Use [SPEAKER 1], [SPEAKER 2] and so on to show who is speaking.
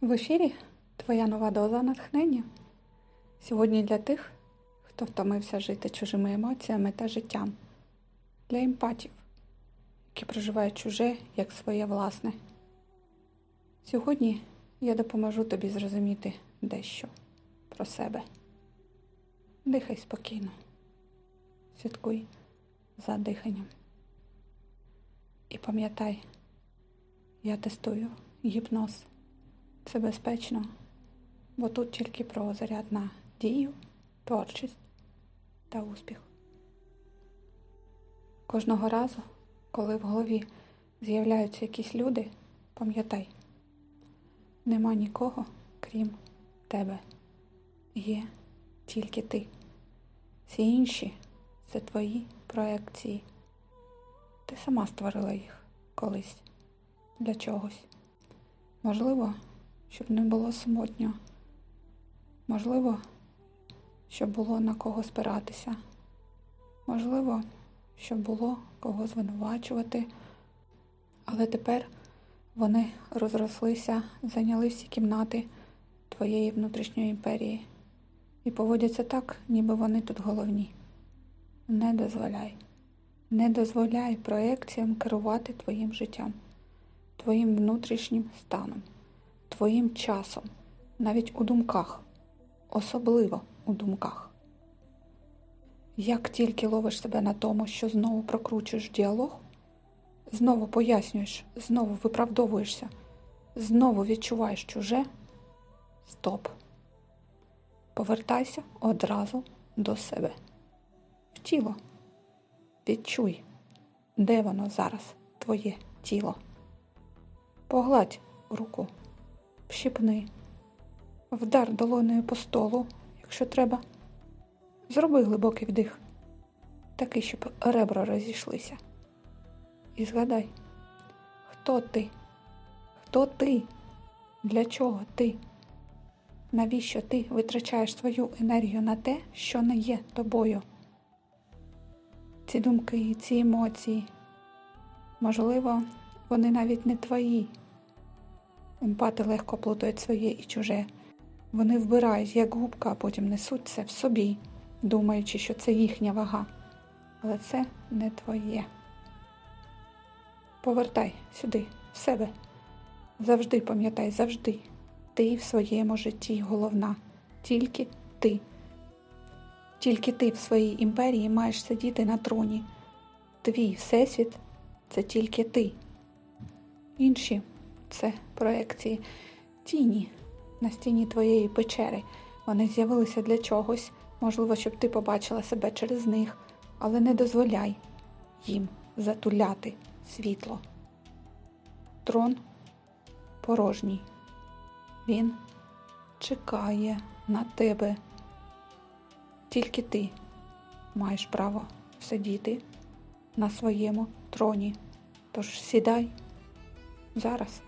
[SPEAKER 1] В ефірі твоя нова доза натхнення. Сьогодні для тих, хто втомився жити чужими емоціями та життям, для емпатів, які проживають чуже як своє власне. Сьогодні я допоможу тобі зрозуміти дещо про себе. Дихай спокійно, слідкуй за диханням. І пам'ятай, я тестую гіпноз. Це безпечно, бо тут тільки про заряд на дію, творчість та успіх. Кожного разу, коли в голові з'являються якісь люди, пам'ятай, нема нікого, крім тебе. Є тільки ти. Всі інші це твої проекції. Ти сама створила їх колись для чогось. Можливо, щоб не було самотньо. Можливо, щоб було на кого спиратися. Можливо, щоб було кого звинувачувати. Але тепер вони розрослися, зайняли всі кімнати твоєї внутрішньої імперії і поводяться так, ніби вони тут головні. Не дозволяй. Не дозволяй проекціям керувати твоїм життям, твоїм внутрішнім станом твоїм часом, навіть у думках, особливо у думках. Як тільки ловиш себе на тому, що знову прокручуєш діалог, знову пояснюєш, знову виправдовуєшся, знову відчуваєш чуже, стоп. Повертайся одразу до себе. В тіло. Відчуй, де воно зараз, твоє тіло. Погладь руку Вщипни, вдар долоною по столу, якщо треба. Зроби глибокий вдих, такий, щоб ребра розійшлися. І згадай, хто ти? Хто ти? Для чого ти? Навіщо ти витрачаєш свою енергію на те, що не є тобою? Ці думки, ці емоції, можливо, вони навіть не твої. Емпати легко плутають своє і чуже. Вони вбирають, як губка, а потім несуть це в собі, думаючи, що це їхня вага. Але це не твоє. Повертай сюди, в себе. Завжди пам'ятай, завжди. Ти в своєму житті головна. Тільки ти. Тільки ти в своїй імперії маєш сидіти на троні. Твій всесвіт це тільки ти. Інші це проекції тіні на стіні твоєї печери. Вони з'явилися для чогось, можливо, щоб ти побачила себе через них, але не дозволяй їм затуляти світло. Трон порожній. Він чекає на тебе. Тільки ти маєш право сидіти на своєму троні. Тож сідай зараз.